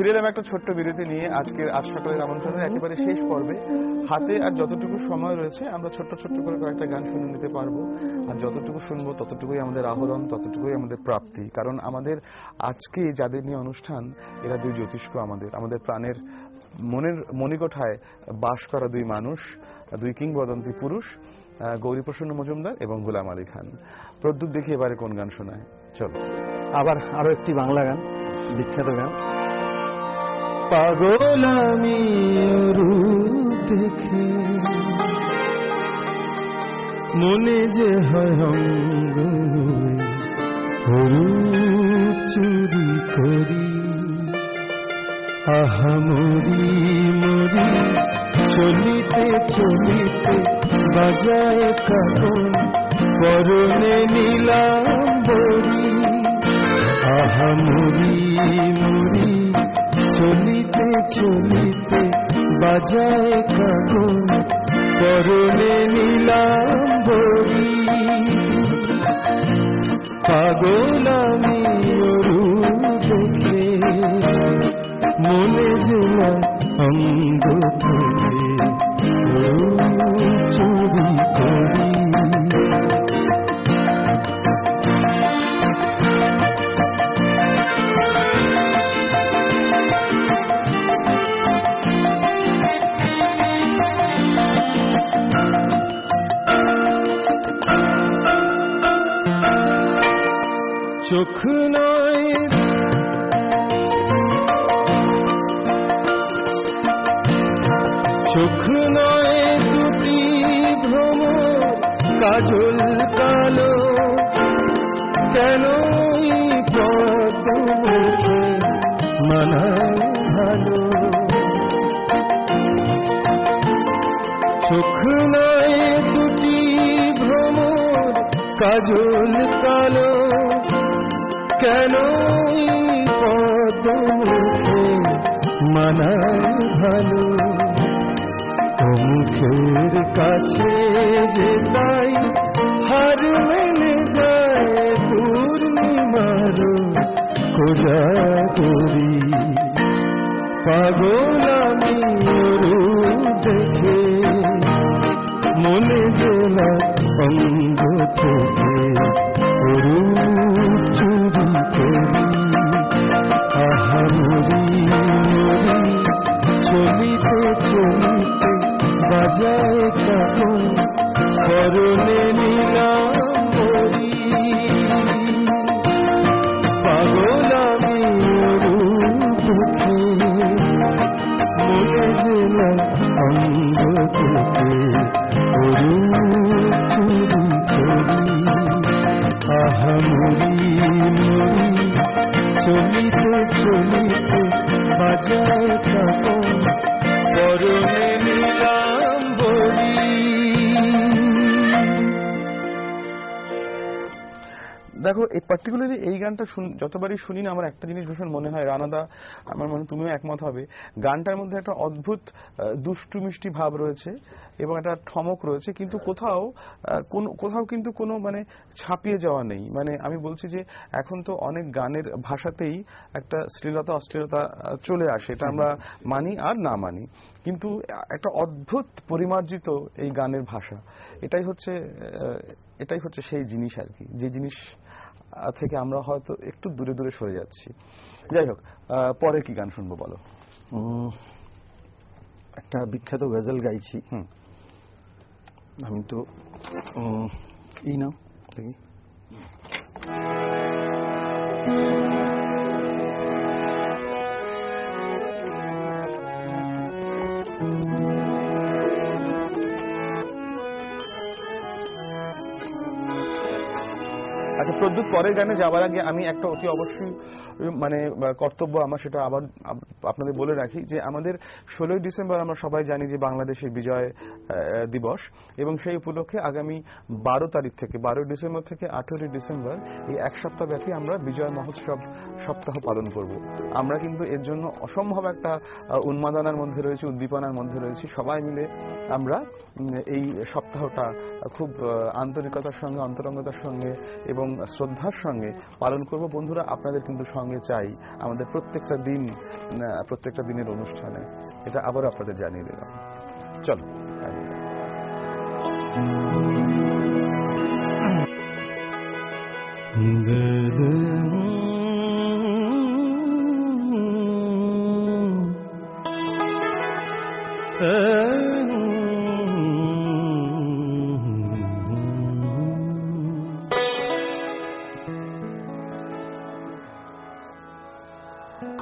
ফিরে এলাম একটা ছোট্ট বিরতি নিয়ে আজকের আজ সকালের আমন্ত্রণের একেবারে শেষ পর্বে। হাতে আর যতটুকু সময় রয়েছে, আমরা ছোট্ট ছোট্ট করে কয়েকটা গান শুনে নিতে পারব। আর যতটুকু শুনব, ততটুকুই আমাদের আহরণ, ততটুকুই আমাদের প্রাপ্তি। কারণ আমাদের আজকে যাদের নিয়ে অনুষ্ঠান, এরা দুই জ্যোতিষ্ক আমাদের। আমাদের প্রাণের মনের মণিকোঠায় বাস করা দুই মানুষ, দুই কিংবদন্তি পুরুষ গৌরীপ্রসন্ন মজুমদার এবং গোলাম আলী খান। প্রদ্যুৎ দেখি এবারে কোন গান শোনায়। চলো। আবার আরও একটি বাংলা গান, বিখ্যাত গান। পাগল আমি দেখে। মনে যে হয় চুরি করি। আহা মরি মরি, চলিতে চলিতে বাজায় কাপন, পরনে নীলাম বরি আহা মরি মরি চলিতে চলিতে বাজায় কাপন পরনে বরি পাগল আমি দেখে মনে জেলা অঙ্গ থেকে চোখ নয়, দুটি ভ্রম কাজল কালো। কেন মানায় ভালো? চোখ নয়, দুটি ভ্রম কাজল কালো। কেন পদ্মকে মানায় ভালো? কাছে যে তাই হার মেনে যায় পূর্ণিমার খোঁজা করি পাগল আমি দেখে মনে জেলা অঙ্গ থেকে বাজায় কাপন করলে মরি পাগল আমি রূপ মনে জেলা অঙ্গ থেকে রূপ চুরি করি, আহা মরি মরি চলিতে চলিতে বাজায় কাপন দেখো এই পার্টিকুলারলি এই গানটা যতবারই শুনি না, আমার একটা জিনিস ভীষণ মনে হয়, রানাদা, আমার মনে তুমিও একমত হবে, গানটার মধ্যে একটা অদ্ভুত দুষ্টু মিষ্টি ভাব রয়েছে এবং একটা ঠমক রয়েছে, কিন্তু কোথাও কোনো- কোথাও কিন্তু কোনো মানে ছাপিয়ে যাওয়া নেই। মানে আমি বলছি যে, এখন তো অনেক গানের ভাষাতেই একটা শ্লীলতা, অশ্লীলতা চলে আসে, এটা আমরা মানি আর না মানি। কিন্তু একটা অদ্ভুত পরিমার্জিত এই গানের ভাষা, এটাই হচ্ছে এটাই হচ্ছে সেই জিনিস আর কি, যে জিনিস থেকে আমরা হয়তো একটু দূরে দূরে সরে যাচ্ছি। যাই হোক পরে কি গান শুনব বলো? একটা বিখ্যাত গজল গাইছি। হুম। আমি তো এই নাও দেখি। প্রদ্যুৎ পরের গানে যাওয়ার আগে আমি একটা অতি অবশ্যই মানে কর্তব্য আমার সেটা আবার আপনাদের বলে রাখি যে আমাদের ষোলোই ডিসেম্বর আমরা সবাই জানি যে বাংলাদেশের বিজয় দিবস এবং সেই উপলক্ষে আগামী বারো তারিখ থেকে, বারোই ডিসেম্বর থেকে আঠেরোই ডিসেম্বর এই এক সপ্তাহ ব্যাপী আমরা বিজয় মহোৎসব সপ্তাহ পালন করব। আমরা কিন্তু এর জন্য অসম্ভব একটা উন্মাদনার মধ্যে রয়েছে, উদ্দীপনার মধ্যে রয়েছে। সবাই মিলে আমরা এই সপ্তাহটা খুব আন্তরিকতার সঙ্গে, অন্তরঙ্গতার সঙ্গে এবং শ্রদ্ধার সঙ্গে পালন করব। বন্ধুরা, আপনাদের কিন্তু সঙ্গে চাই। আমাদের প্রত্যেকটা দিন প্রত্যেকটা দিনের অনুষ্ঠানে। এটা আবারও আপনাদের জানিয়ে দিলাম। চলো।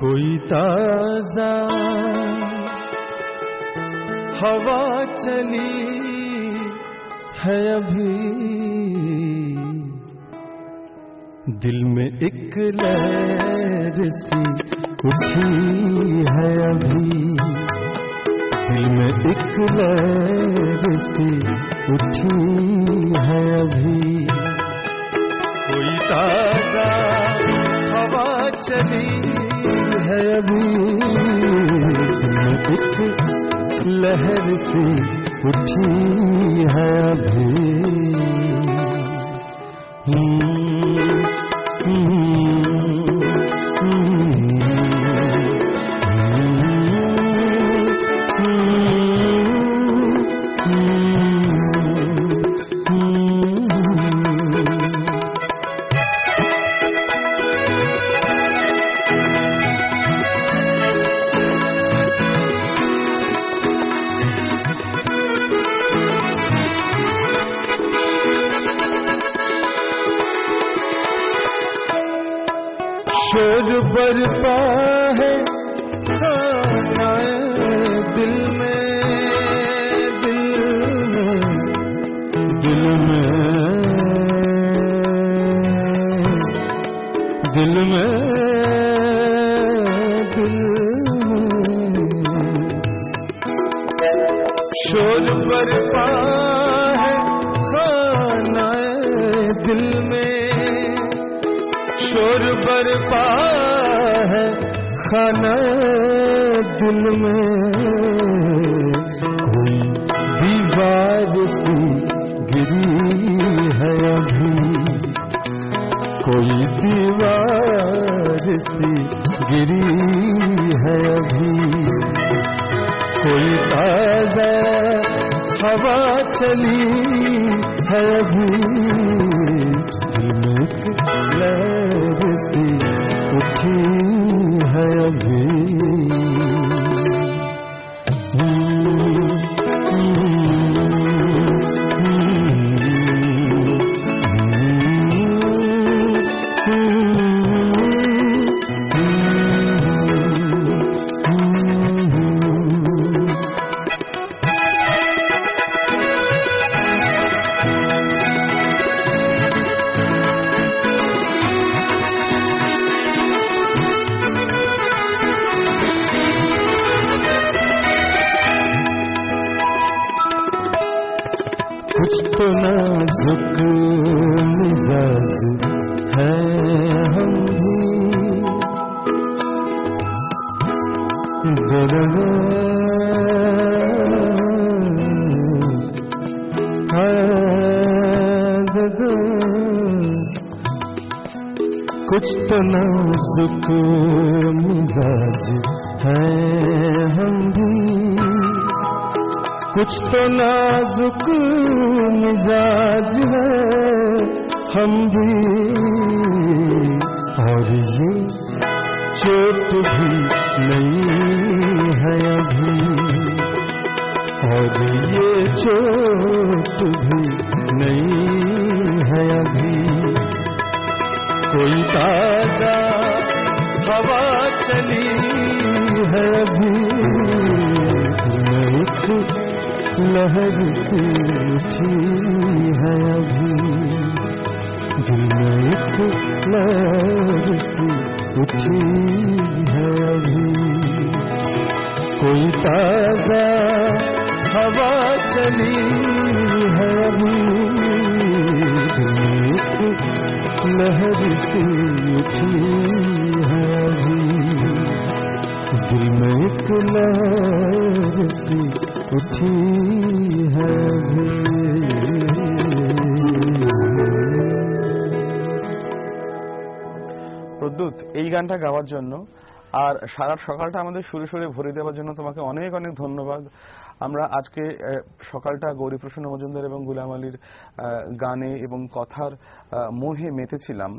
कोई خزاں ہوا چلی ہے ابھی۔ دل میں ایک لہر سی اٹھی ہے ابھی۔ دل میں ایک لہر سی اٹھی ہے ابھی۔ کوئی تازہ ہوا چلی ہے ابھی ایک لہر سے اٹھی ہے ابھی۔ شور برپا ہے دل میں دل میں دل میں دل میں، دل شور برپا ہے کھانا دل میں شور برپا ہے کھانا دل میں۔ کوئی دیوار سی گری ہے ابھی۔ کوئی دیوار سی گری ہے ابھی۔ کوئی تازہ ہوا چلی ہے ابھی۔ लहर सी उठी है अभी کچھ تو نازک مزاج ہے ہم بھی۔ کچھ تو نازک مزاج ہے ہم بھی۔ اور یہ چوٹ بھی بات بھی نہیں ہے ابھی۔ کوئی تازہ ہوا چلی ہے ابھی۔ ایک لہر اٹھی ہے ابھی۔ دل میں ایک لہر اٹھی ہے ابھی۔ کوئی تازہ ہوا چلی है अभी दिल में एक लहर सी उठी है अभी दिल में एक लहर सी उठी है अभी প্রদ্যুৎ এই গানটা গাওয়ার জন্য আর সারা সকালটা আমাদের সুরে সুরে ভরে দেওয়ার জন্য তোমাকে অনেক অনেক ধন্যবাদ আমরা আজকে সকালটা গৌরীপ্রসন্ন মজুমদার এবং গুলাম আলীর গানে এবং কথার মোহে মেতেছিলাম,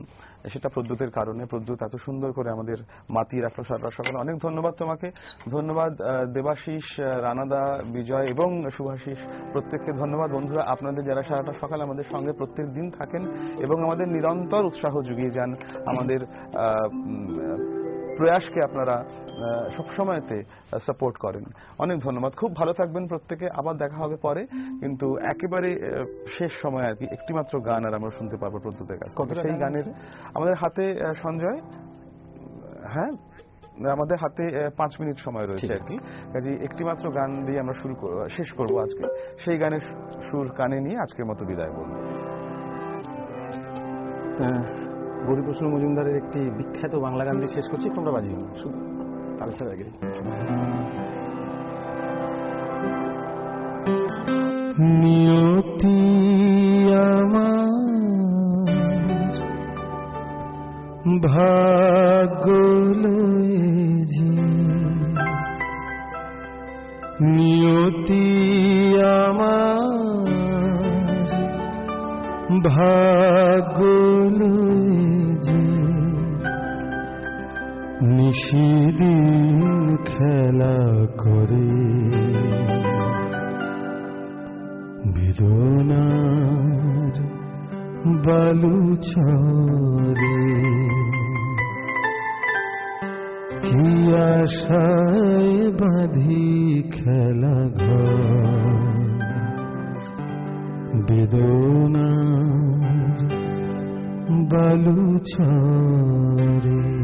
সেটা প্রদ্যুতের কারণে। প্রদ্যুৎ এত সুন্দর করে আমাদের মাতিয়ে রাখল সারা সকালে। অনেক ধন্যবাদ তোমাকে। ধন্যবাদ দেবাশিস রানাদা, বিজয় এবং সুভাষিস প্রত্যেককে ধন্যবাদ। বন্ধুরা, আপনাদের যারা সারাটা সকাল আমাদের সঙ্গে প্রত্যেক দিন থাকেন এবং আমাদের নিরন্তর উৎসাহ যুগিয়ে যান, আমাদের প্রয়াসকে আপনারা সবসময়তে সাপোর্ট করেন। অনেক ধন্যবাদ। খুব ভালো থাকবেন প্রত্যেকে। আবার দেখা হবে পরে। কিন্তু একেবারে শেষ সময় আর কি। একটিমাত্র গান আর আমরা শুনতে পারব প্রদ্যুতের কাছে সেই গানের আমাদের হাতে সঞ্জয়। হ্যাঁ? আমাদের হাতে পাঁচ মিনিট সময় রয়েছে আর কি। কাজে একটিমাত্র গান দিয়ে আমরা শুরু শেষ করব আজকে। সেই গানের সুর কানে নিয়ে আজকের মতো বিদায় বলব। গৌরীপ্রসন্ন মজুমদারের একটি বিখ্যাত বাংলা গান দিয়ে শেষ করছি, তোমরা বাজিও না। শুধু তাল ছাড়া আগে। নিয়তি ভাগ্য নিয়তি আমার নিশিদিন খেলা করে। বেদনার বালু ছড়ে। কি আশায় বাঁধি খেলা ঘর। বালু ছড়ে।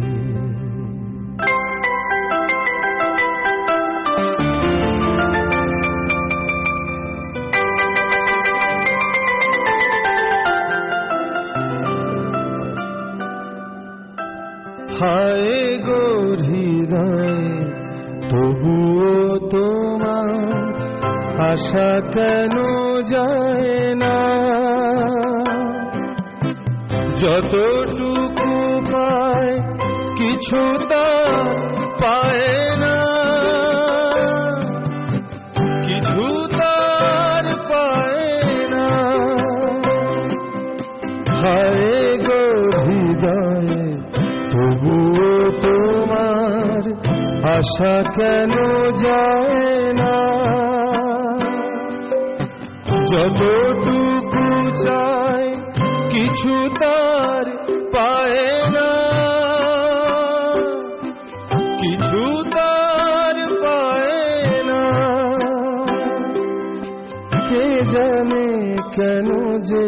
হায় গো হৃদয় তবুও তোমার আশা কেন যায় না? যতটুকু পায় কিছু আশা কেন যায় না? যতটুকু চায় কিছু তার পায় না। কিছু তার পায় না। কে জানে কেন যে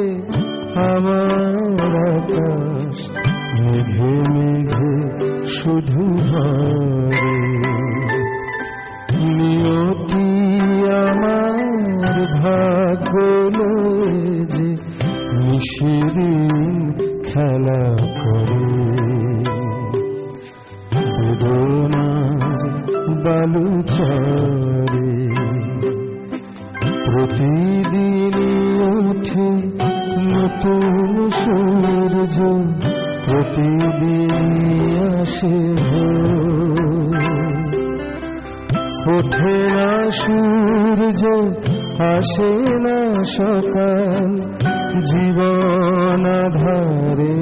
আমার আকাশ মেঘে মেঘে শুধু ভরে সূর্য আসে না সকাল, জীবন আধারে।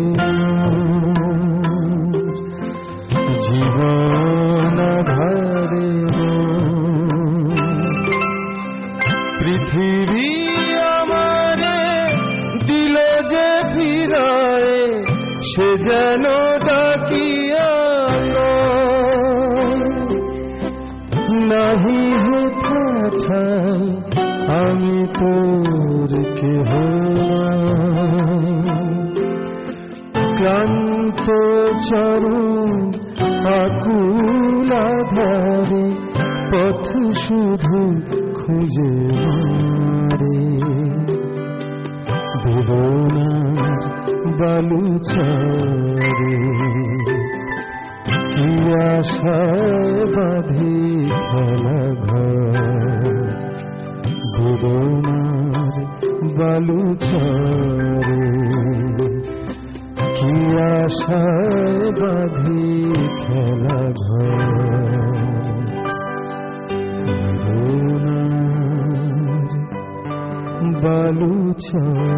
জীবন আধারে পৃথিবী আমারে দিল যে ফিরায়, সে যেন নাহি হে আমি তোর কেহ ক্লান্ত চরণ আকুল আধারে পথ শুধু খুঁজে মারে বেদনার বালু চরে কি আশায় ঘর বেদনার বালু চরে কি আশায় বাঁধি খেলা ঘর? বেদনার বালুচরে